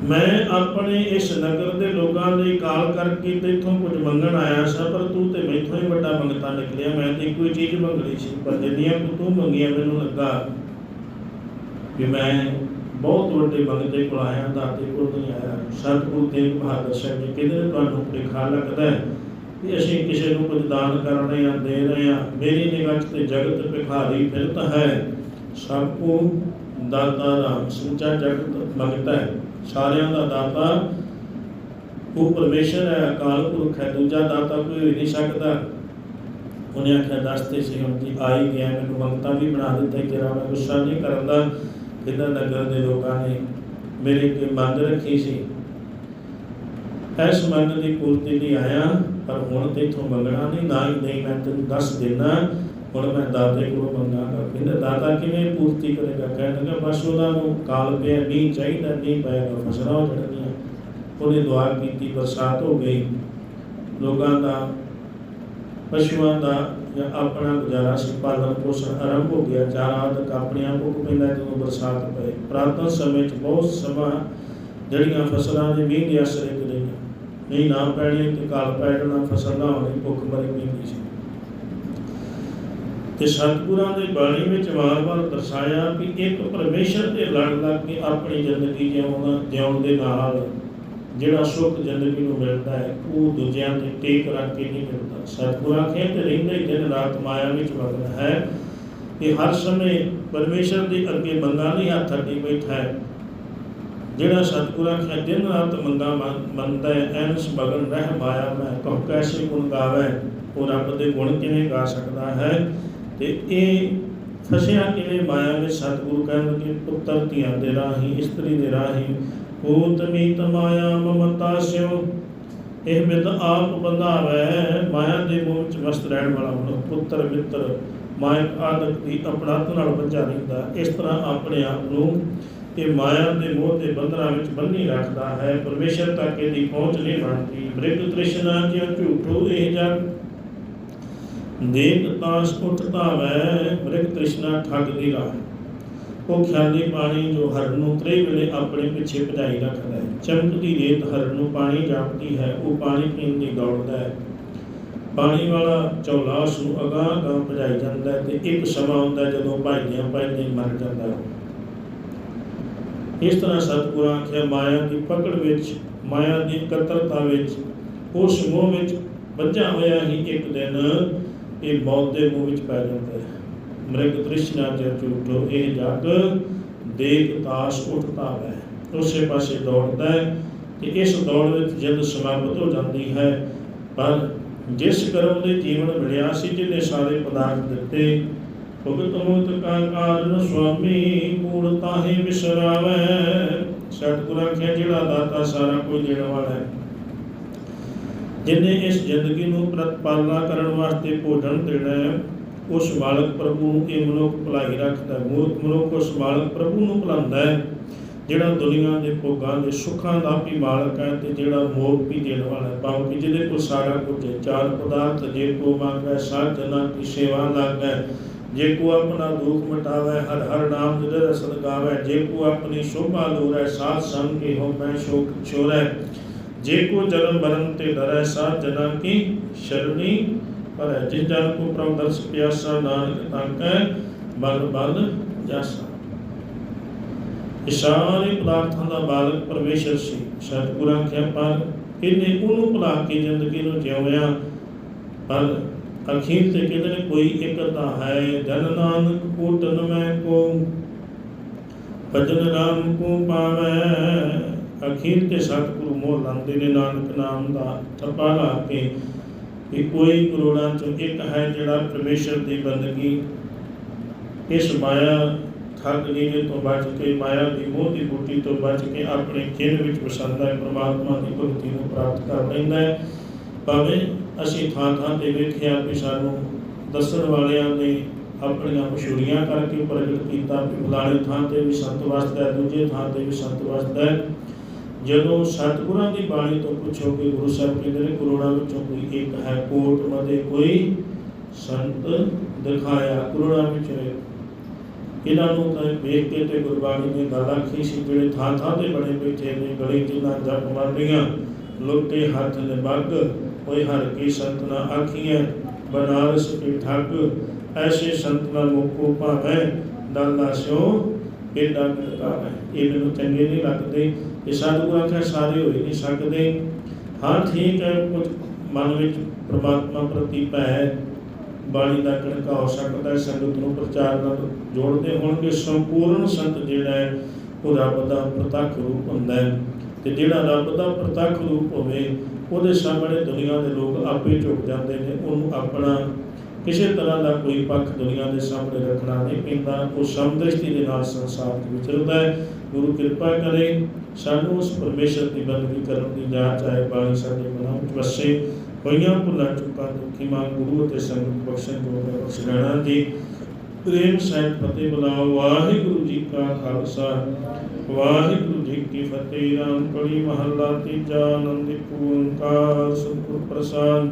ਮੈਂ ਆਪਣੇ ਇਸ ਨਗਰ ਦੇ ਲੋਕਾਂ ਲਈ ਕਾਲ ਕਰਕੇ ਤੇਥੋਂ ਕੁਝ ਮੰਗਣ ਆਇਆ ਸਾਂ, ਪਰ ਤੂੰ ਤੇ ਮੈਥੋਂ ਹੀ ਵੱਡਾ ਮੰਗਤਾ ਨਿਕਲਿਆ। ਮੈਂ ਤੇ ਕੋਈ ਚੀਜ਼ ਮੰਗਣੀ ਸੀ, ਪਰ ਜਿੰਨੀਆਂ ਤੂੰ ਮੰਗੀਆਂ, ਮੈਨੂੰ ਲੱਗਾ ਕਿ ਮੈਂ ਬਹੁਤ ਵੱਡੇ ਮੰਗਤੇ ਕੋਲ ਆਇਆ, ਦਾਤੇ ਕੋਲ ਨਹੀਂ ਆਇਆ। ਸਤਿਗੁਰੂ ਤੇਗ ਬਹਾਦਰ ਸਾਹਿਬ ਜੀ ਕਹਿੰਦੇ ਤੁਹਾਨੂੰ ਭੁਲੇਖਾ ਲੱਗਦਾ ਹੈ ਕਿ ਅਸੀਂ ਕਿਸੇ ਨੂੰ ਕੁਝ ਦਾਨ ਕਰ ਰਹੇ ਹਾਂ ਦੇ ਰਹੇ ਹਾਂ। ਮੇਰੀ ਨਿਗਾਹ 'ਚ ਤੇ ਜਗਤ ਭਿਖਾਰੀ ਫਿਰਤ ਹੈ। ਸਭ ਕੋ ਦਾਤਾ ਰਾਮ ਸਮੁੱਚਾ ਜਗਤ ਮੰਗਤਾ ਹੈ। ਸਾਰਿਆਂ ਦਾ ਦਾਤਾ ਉਹ ਪਰਮੇਸ਼ਰ ਹੈ, ਅਕਾਲ ਪੁਰਖ ਹੈ। ਦੂਜਾ ਦਾਤਾ ਕੋਈ ਨਹੀਂ ਸਕਦਾ। ਉਹਨੇ ਆਖਿਆ ਦੱਸਦੇ ਸੀ ਹੁਣ ਜੀ ਆ ਗਿਆ। ਮੈਨੂੰ ਮੰਗਤਾ ਵੀ ਬਣਾ ਦਿੱਤਾ। ਕਿ ਤੇਰਾ ਮੈਂ ਗੁੱਸਾ ਨਹੀਂ ਕਰਦਾ ਕਿਦਾਂ ਨਗਰ ਦੇ ਲੋਕਾਂ ਨੇ ਮੇਰੇ ਤੇ ਮੰਗ ਰੱਖੀ ਸੀ। ਇਸ ਮੰਗ ਦੀ ਪੂਰਤੀ ਲਈ ਆਇਆ। ਪਰ ਹੁਣ ਤੇ ਇਥੋਂ ਮੰਗਣਾ ਨਹੀਂ, ਨਾ ਹੀ ਨਹੀਂ, ਮੈਂ ਤੈਨੂੰ ਦੱਸ ਦੇਣਾ ਹੁਣ ਮੈਂ ਦਾਤੇ ਕੋਲੋਂ ਮੰਗਾਂਗਾ। ਕਹਿੰਦਾ, ਦਾਤਾ, ਕਿਵੇਂ ਪੂਰਤੀ ਕਰੇਗਾ? ਕਹਿੰਦਾ ਬਸ ਉਹਨਾਂ ਨੂੰ ਕਾਲ ਪਿਆ ਨਹੀਂ ਚਾਹੀਦਾ ਨਹੀਂ ਪਏਗਾ ਫਸਲਾਂ ਹੋ ਜਾਣਗੀਆਂ। ਉਹਨੇ ਦੁਆ ਕੀਤੀ, ਬਰਸਾਤ ਹੋ ਗਈ। ਲੋਕਾਂ ਦਾ, ਪਸ਼ੂਆਂ ਦਾ ਜਾਂ ਆਪਣਾ ਗੁਜ਼ਾਰਾ ਸੀ, ਪਾਲਣ ਪੋਸ਼ਣ ਆਰੰਭ ਹੋ ਗਿਆ। ਚਾਰਾਂ ਤੱਕ ਆਪਣੇ ਆਪ ਉੱਗ ਪੈਂਦਾ ਜਦੋਂ ਬਰਸਾਤ ਪਏ। ਪ੍ਰਾਤਨ ਸਮੇਂ 'ਚ ਬਹੁਤ ਸਮਾਂ ਜਿਹੜੀਆਂ ਫਸਲਾਂ ਦੇ ਮੀਂਹ ਦੇ ਅਸਰ ਨਹੀਂ, ਨਾ ਪੈਣੀ ਤੇ ਕਾਲ ਪੈ ਜਾਣਾ ਫਸਲ ਨਾ ਹੋਣੀ, ਭੁੱਖ ਮਰੀ ਪੈਂਦੀ ਸੀ। ਤੇ ਸਤਿਗੁਰਾਂ ਦੇ ਬਾਣੀ ਵਿੱਚ ਵਾਰ-ਵਾਰ ਦਰਸਾਇਆ ਕਿ ਇੱਕ ਪਰਮੇਸ਼ਰ ਦੇ ਲੜ ਲੱਗ ਕੇ ਆਪਣੀ ਜ਼ਿੰਦਗੀ ਜਿਉਣਾ, ਜਿਉਣ ਦੇ ਨਾਲ ਜਿਹੜਾ ਸੁੱਖ ਜ਼ਿੰਦਗੀ ਨੂੰ ਮਿਲਦਾ ਹੈ, ਉਹ ਦੂਜਿਆਂ ਤੇ ਟੇਕ ਰੱਖ ਕੇ ਨਹੀਂ ਮਿਲਦਾ। ਸਤਿਗੁਰਾਂ ਕਹਿੰਦੇ ਰਹਿੰਦੇ ਦਿਨ ਰਾਤ ਮਾਇਆ ਵਿੱਚ ਵਗਦਾ ਹੈ। ਕਿ ਹਰ ਸਮੇਂ ਪਰਮੇਸ਼ਰ ਦੇ ਅੱਗੇ ਬੰਦਾ ਨਹੀਂ ਹੱਥ ਅੱਡੀ ਬੈਠਾ ਹੈ। ਜਿਹੜਾ ਸਤਿਗੁਰਾਂ ਕੇ ਦਿਨ ਰਾਤ ਮੰਗਾ ਮੰਨਦਾ ਐਨਸ ਬਗਨ ਰਹਿ ਮਾਇਆ, ਮੈਂ ਕਹ ਕੈਸੇ ਗੁਣ ਗਾਵੇ? ਉਹ ਰੱਬ ਦੇ ਗੁਣ ਕਿਵੇਂ ਗਾ ਸਕਦਾ ਹੈ? ਤੇ ਇਹ ਫਸਿਆ ਕਿਵੇਂ ਮਾਇਆ ਵਿੱਚ? ਸਤਿਗੁਰੂ ਕਹਿੰਦੇ ਪੁੱਤਰ ਧੀਆਂ ਦੇ ਰਾਹੀਂ, ਇਸਤਰੀ ਦੇ ਰਾਹੀਂ, ਭੂਤ ਮੀਤ ਮਾਇਆ ਮਮਤਾ ਸਿਓ ਇਹ ਬਿਦ ਆਪ ਬੰਧਾਵੇ। ਮਾਇਆ ਦੇ ਮੋਹ ਵਿੱਚ ਵਸਤ ਰਹਿਣ ਵਾਲਾ ਮਨੁੱਖ, ਪੁੱਤਰ, ਮਿੱਤਰ, ਮਾਇਕ, ਆਦਿਕ ਦੀ ਅਪਣਾਤ ਨਾਲ ਬੰਝਾ ਰਹਿੰਦਾ। ਇਸ ਤਰ੍ਹਾਂ ਆਪਣੇ ਆਪ ਨੂੰ ਇਹ ਮਾਇਆ ਦੇ ਮੋਹ ਦੇ ਬੰਧਨਾਂ ਵਿੱਚ ਬੰਨੀ ਰੱਖਦਾ ਹੈ। ਪਰਮੇਸ਼ਰ ਤੱਕ ਇਹਦੀ ਪਹੁੰਚ ਨਹੀਂ ਬਣਦੀ। ਬ੍ਰਿਗ ਤ੍ਰਿਸ਼ਨਾ ਜਿਉ ਝੂਠੋ ਇਹ ਜਗ। ਦੇਖ ਤਾਸ ਉੱਠਦਾ ਵੈ ਬ੍ਰਿਗ ਤ੍ਰਿਸ਼ਨਾ ਠੱਗ ਦੀ ਰਾਹ। ਉਹ ਖਿਆਲੀ ਪਾਣੀ ਜੋ ਹਰਨ ਨੂੰ ਤਰੇ ਵੇਲੇ ਆਪਣੇ ਪਿੱਛੇ ਭਜਾਈ ਰੱਖਦਾ ਹੈ। ਚਮਕਦੀ ਰੇਤ ਹਰਨ ਨੂੰ ਪਾਣੀ ਜਾਪਦੀ ਹੈ, ਉਹ ਪਾਣੀ ਪੀਣ ਦੀ ਦੌੜਦਾ ਹੈ। ਪਾਣੀ ਵਾਲਾ ਚੌਲਾਸ ਨੂੰ ਅਗਾਂਹ ਅਗਾਂਹ ਭਜਾਈ ਜਾਂਦਾ ਹੈ ਤੇ ਇੱਕ ਸਮਾਂ ਹੁੰਦਾ ਜਦੋਂ ਭਾਈਆਂ ਭਾਈਆਂ ਮਰ ਜਾਂਦਾ ਹੈ। ਇਸ ਤਰ੍ਹਾਂ ਸਤਿਗੁਰਾਂ ਆਖਿਆ, ਮਾਇਆ ਦੀ ਪਕੜ ਵਿੱਚ, ਮਾਇਆ ਦੀ ਕਤਰਤਾ ਵਿੱਚ ਉਸ ਮੋਹ ਵਿੱਚ ਵੱਜਾ ਹੋਇਆ ਹੀ ਇੱਕ ਦਿਨ ਇਹ ਮੌਤ ਦੇ ਮੂੰਹ ਵਿੱਚ ਪੈ ਜਾਂਦਾ ਹੈ। ਮ੍ਰਿਗ ਤ੍ਰਿਸ਼ਨਾ ਜੇ ਝੂਠੋ, ਇਹ ਜਗ ਦੇਖ ਤਾਸ ਉੱਠਦਾ ਹੈ। ਉਸੇ ਪਾਸੇ ਦੌੜਦਾ ਹੈ ਕਿ ਇਸ ਦੌੜ ਵਿੱਚ ਜਦ ਸਮਾਪਤ ਹੋ ਜਾਂਦੀ ਹੈ, ਪਰ ਜਿਸ ਕਰਮ ਦੇ ਜੀਵਨ ਮਿਲਿਆ ਸੀ, ਜਿਹਨੇ ਸਾਰੇ ਪਦਾਰਥ ਦਿੱਤੇ ਭਗਤ ਮੁਕਤ ਕਾ ਕਾਰਨ ਸੁਆਮੀ ਮੂੜ ਤਾਹੇ ਵਿਸਰਾਵੇ ਸਤਿਗੁਰਾਂ ਕੇ ਜਿਹੜਾ ਦਾਤਾ ਸਾਰਾ ਕੁਝ ਦੇਣ ਵਾਲਾ ਹੈ। ਜਿਨੇ ਇਸ ਜ਼ਿੰਦਗੀ ਨੂੰ ਪ੍ਰਤਪਾਲਨਾ ਕਰਨ ਵਾਸਤੇ ਭੋਜਨ ਦੇਣਾ ਹੈ, ਉਸ ਮਾਲਕ ਪ੍ਰਭੂ ਨੂੰ ਇਹ ਮਨੁੱਖ ਭਲਾਈ ਰੱਖਦਾ ਹੈ। ਮੂਰਖ ਮਨੁੱਖ ਉਸ ਮਾਲਕ ਪ੍ਰਭੂ ਨੂੰ ਭੁਲਾਉਂਦਾ ਹੈ। ਜਿਹੜਾ ਦੁਨੀਆ ਦੇ ਭੋਗਾਂ ਦੇ ਸੁੱਖਾਂ ਦਾ ਵੀ ਮਾਲਕ ਹੈ ਤੇ ਜਿਹੜਾ ਮੋਹ ਵੀ ਦੇਣ ਵਾਲਾ ਹੈ। ਭਾਵ ਕਿ ਜਿਹਦੇ ਕੋਲ ਸਾਰਾ ਕੁਝ ਚਾਰ ਪਦਾਰਥ ਜੇ ਕੋ ਮੰਗੈ ਸਾਧ ਜਨਾਂ ਕੀ ਸੇਵਾ ਲਾਗੈ ਜੇ ਕੋ ਆਪਣਾ ਦੁੱਖ ਮਿਟਾਵੇ, ਹਰ ਹਰ ਨਾਮ ਜਿਦੇ ਰਸਦ ਗਾਵੇ ਜੇ ਕੋ ਆਪਣੀ ਸ਼ੋਭਾ ਲੋਰੈ ਸਾਧ ਸੰਗ ਕੇ ਹੋ ਮੈਂ ਸ਼ੋਕ ਛੋਰੈ ਜੇ ਕੋ ਜਨਮ ਮਰਨ ਤੇ ਡਰੈ, ਸਾਧ ਜਨਾਂ ਕੀ ਸ਼ਰਣੀ ਪਰ ਜਿਸ ਜਨ ਕੋ ਪ੍ਰਭ ਦਰਸ ਪਿਆਸਾ, ਨਾਨਕ ਤਾਕੈ ਬਲ ਬਲ ਜਾਸਾ। ਇਹ ਸਾਰੇ ਪਦਾਰਥਾਂ ਦਾ ਮਾਲਕ ਪਰਮੇਸ਼ਰ ਸੀ। ਸਤਿਗੁਰਾਂ ਕੇ ਪਰ ਇਹਨੇ ਉਹਨੂੰ ਭੁਲਾ ਕੇ ਜ਼ਿੰਦਗੀ ਨੂੰ ਜਿਉਇਆ ਪਰ ਅਖੀਰ ਤੇ ਕਹਿੰਦੇ ਨੇ ਕੋਈ ਇਕਤਾ ਹੈ, ਜਨ ਨਾਨਕ ਕੋ ਮੈਂ ਕੋ, ਭਜਨ ਰਾਮ ਕੋ ਪਾਵੇ। ਅਖੀਰ ਤੇ ਸਤਿਗੁਰੂ ਮੋਹ ਲੰਦੇ ਨੇ, ਨਾਨਕ ਨਾਮ ਦਾ ਥੱਪਾ ਲਾ ਕੇ ਕਿ ਕੋਈ ਕਰੋੜਾਂ ਚੋਂ ਇੱਕ ਹੈ ਜਿਹੜਾ ਪਰਮੇਸ਼ਰ ਦੀ ਬੰਦਗੀ। ਇਸ ਮਾਇਆ ਠੱਗ ਨੀਵੇ ਤੋਂ ਬਚ ਕੇ, ਮਾਇਆ ਦੀ ਮੋਹ ਦੀ ਬੂਟੀ ਤੋਂ ਬਚ ਕੇ ਆਪਣੇ ਖੇਲ ਵਿੱਚ ਵਸੰਦਾ ਹੈ, ਪ੍ਰਮਾਤਮਾ ਦੀ ਭਗਤੀ ਨੂੰ ਪ੍ਰਾਪਤ ਕਰ ਲੈਂਦਾ ਹੈ। ਭਾਵੇਂ ਅਸੀਂ ਥਾਂ ਥਾਂ ਤੇ ਵੇਖਿਆ ਕਿ ਸਾਨੂੰ ਦੱਸਣ ਵਾਲਿਆਂ ਨੇ ਆਪਣੀਆਂ ਮਸ਼ਹੂਰੀਆਂ ਕਰਕੇ ਪ੍ਰਗਟ ਕੀਤਾ ਕਿ ਫਲਾਣੇ ਥਾਂ ਤੇ ਵੀ ਸੰਤ ਵਸਦਾ ਹੈ, ਦੂਜੇ ਥਾਂ ਤੇ ਵੀ ਸੰਤ ਵਸਦਾ ਹੈ। ਜਦੋਂ ਸਤਿਗੁਰਾਂ ਦੀ ਬਾਣੀ ਤੋਂ ਪੁੱਛੋਗੇ ਗੁਰੂ ਸਾਹਿਬ ਕਹਿੰਦੇ ਨੇ, ਕਰੋੜਾਂ ਵਿੱਚੋਂ ਕੋਈ ਇੱਕ ਹੈ, ਕੋਟ ਮਦੇ ਕੋਈ ਸੰਤ ਦਿਖਾਇਆ, ਕਰੋੜਾਂ ਵਿੱਚ ਇਹਨਾਂ ਨੂੰ ਤਾਂ ਵੇਖ ਤੇ ਗੁਰਬਾਣੀ ਨੇ ਗੱਲ ਆਖੀ ਜਿਹੜੇ ਥਾਂ ਥਾਂ ਤੇ ਬਣੇ ਬੈਠੇ ਨੇ, ਗਲੀ ਜਿਨ੍ਹਾਂ ਜਪ ਮਾਰੀਆਂ ਲੁੱਟੇ ਹੱਥ ਨੇ ਬੱਗ ਕੋਈ ਹਰ ਕੀ ਸੰਤ ਨਾ ਆਖੀਐ, ਬਨਾਰਸ ਕੀ ਠੱਗ, ਐਸੇ ਸੰਤ ਮੁਕੋ ਭਾਵੇਂ ਦਾਨਾ ਸਿਓ ਇਹ ਡੰਗ ਹੈ ਇਹ ਮੈਨੂੰ ਚੰਗੇ ਨਹੀਂ ਲੱਗਦੇ, ਇਹ ਸਾਧੂ ਆਖਿਆ ਸਾਰੇ ਹੋਏ ਨਹੀਂ ਸਕਦੇ। ਹਾਂ, ਠੀਕ ਹੈ, ਕੁਝ ਮਨ ਵਿੱਚ ਪ੍ਰਮਾਤਮਾ ਪ੍ਰਤੀ ਭੈ ਬਾਣੀ ਦਾ ਕਣਕਾ ਹੋ ਸਕਦਾ ਹੈ, ਸੰਗਤ ਨੂੰ ਪ੍ਰਚਾਰ ਨਾਲ ਜੋੜਦੇ ਹੋਣਗੇ, ਸੰਪੂਰਨ ਸੰਤ ਜਿਹੜਾ ਹੈ, ਉਹ ਰੱਬ ਦਾ ਪ੍ਰਤੱਖ ਰੂਪ ਹੁੰਦਾ ਹੈ। ਤੇ ਜਿਹੜਾ ਰੱਬ ਦਾ ਪ੍ਰਤੱਖ ਰੂਪ ਹੋਵੇ, ਉਹਦੇ ਸਾਹਮਣੇ ਦੁਨੀਆ ਦੇ ਲੋਕ ਆਪੇ ਝੁਕ ਜਾਂਦੇ ਨੇ, ਉਹਨੂੰ ਆਪਣਾ ਕਿਸੇ ਤਰ੍ਹਾਂ ਦਾ ਕੋਈ ਪੱਖ ਦੁਨੀਆ ਦੇ ਸਾਹਮਣੇ ਰੱਖਣਾ ਨਹੀਂ ਪੈਂਦਾ। ਉਹ ਸਮਦ੍ਰਿਸ਼ਟੀ ਦੇ ਨਾਲ ਸੰਸਾਰ ਦੇ ਵਿਚਰਦਾ ਹੈ। ਗੁਰੂ ਕਿਰਪਾ ਕਰੇ, ਸਾਨੂੰ ਉਸ ਪਰਮੇਸ਼ਰ ਦੀ ਬੰਦਗੀ ਕਰਨ ਦੀ ਜਾਚ ਆਏ ਬਾਣੀ ਸਾਡੇ ਮਨਾਂ ਵਿੱਚ ਵਸੇ ਹੋਈਆਂ ਭੁੱਲਾਂ ਚੁੱਕਾਂ ਦੁਖੀ ਮੰਗ ਗੁਰੂ ਅਤੇ ਸੰਗਤ ਬਖਸ਼ਣ ਜੋਗ ਬਖਸ਼ਣਾ ਜੀ। ਪ੍ਰੇਮ ਸਹਿਤ ਫਤਿਹ ਬੁਲਾਓ। ਵਾਹਿਗੁਰੂ ਜੀ ਕਾ ਖਾਲਸਾ। ਵਾਹਿਗੁਰੂ ਜੀ ਕੀ ਫਤਿਹ। ਰਾਮ ਕਲੀ ਮਹੱਲਾ ਤੀਜਾ ਆਨੰਦ ਓੰਕਾਰ ਸਤਿਗੁਰ ਪ੍ਰਸਾਦ।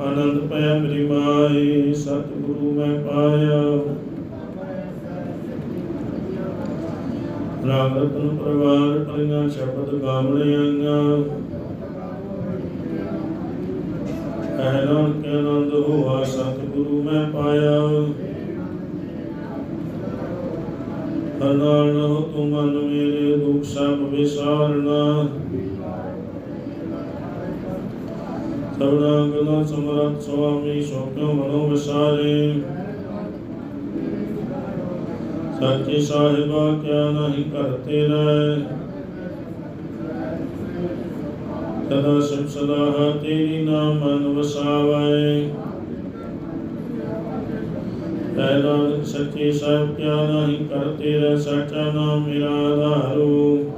ਆਨੰਦ ਪਿਆ ਮੇਰੀ ਮਾਏ, ਸਤਿਗੁਰੂ ਮੈਂ ਪਾਇਆ। ਰਾਮ ਰਤਨ ਪਰਵਾਰ ਪਰੀਆਂ ਸ਼ਬਦ ਗਾਵਣੀਆਂ ਐਲਾਨ ਕੇ ਆਨੰਦ ਹੋਆ ਸਤਿਗੁਰੂ ਮੈਂ ਪਾਇਆ ਹਰਨਾਲ ਹੋ ਤੂੰ ਮਨ ਮੇਰੇ ਦੁਖ ਸਭ ਵਿਸਾਰਨਾ ਸਭਨਾ ਗੁਨਾ ਸਮਰਤ ਸੁਆਮੀ ਸੋਕਿਓ ਮਨੋ ਵਿਸਾਰੇ ਸੱਚੇ ਸਾਹਿਬਾ, ਕਿਆ ਨਹੀਂ ਕਰਤੇ ਰਹਿ ਸਦਾ ਸਿਵ ਸਲਾਹ ਤੇਰੀ ਨਾਮ ਮਨ ਵਸਾਵੇ ਐਲਾਨ ਸੱਚੇ ਸਾਹਿਬ ਕਿਆ ਨਹੀਂ ਕਰਤੇ ਰਹਿ ਸੱਚਾ ਨਾਮ ਮੇਰਾ ਆਧਾਰੂ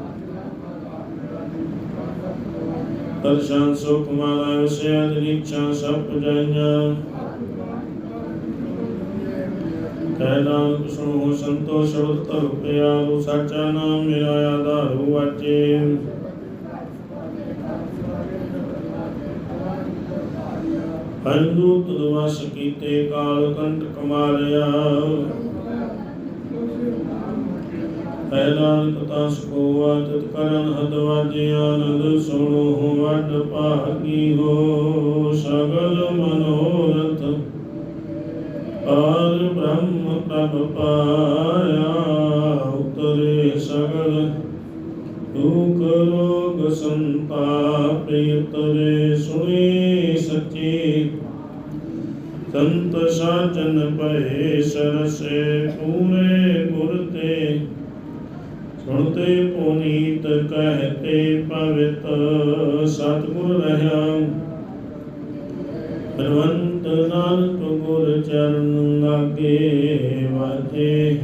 ਦਰਸ਼ਨ ਸੁਖ ਮਾਲਾ ਵਿਸਿਆ ਦਿਨੀਚਾ ਸਭ ਪੁਜਾਈਆਂ ਕੈਲਾਨ ਕੁਸੁਮ ਸੰਤੋਸ਼ ਸ਼ਬਦ ਧਰ ਪਿਆਰੂ ਨਾਮ ਮੇਰਾ ਆਧਾਰੂ ਵਾਚੇ ਪੰਦੂਤ ਦਵਾਸ ਕੀਤੇ ਕਾਲ ਕੰਟ ਕਮਾਲਿਆ। ਐਲਾਨ ਕਥਾ ਸਕੋਆ ਤਤ ਕਰਨ ਹਦ ਆਨੰਦ ਸੁਣੋ ਵੱਡ ਭਾਗੀ ਹੋ। ਸਗਲ ਮਨੋਰਥ ਪਾਰ ਬ੍ਰਹਮ ਪ੍ਰਭ ਪਾਇਆ, ਉਤਰੇ ਸਗਲ ਦੁਖ ਰੋਗ ਸੰਤਾਪ ਉਤਰੇ ਸੰਤ ਸਾਜਨ ਪਏ ਸਰਸੇ ਪੂਰੇ ਗੁਰ ਤੇ। ਸੁਣਤੇ ਪੁਨੀਤ ਕਹਤੇ ਪਵਿੱਤ ਸਤਿਗੁਰ ਰਹਾ ਹਰਵੰਤ ਨਾਨਕ ਗੁਰ ਚਰਨ ਲਾਗੇ ਵਾਜੇ।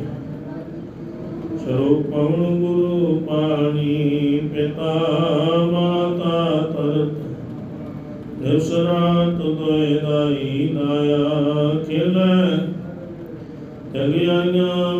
ਸਰੂਪ ਗੁਰੂ ਪਾਣੀ ਪਿਤਾ ਦਿਵਸ ਰਾਤ ਦੋਇ ਦਾਈ ਨਾਇਆ ਖਿਲੈ ਜਗਿਆਈਆਂ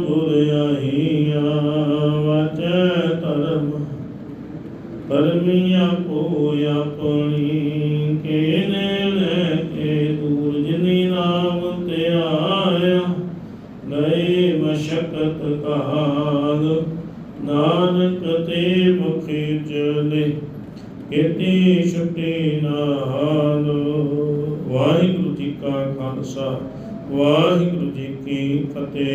ਵਾਹਿਗੁਰੂ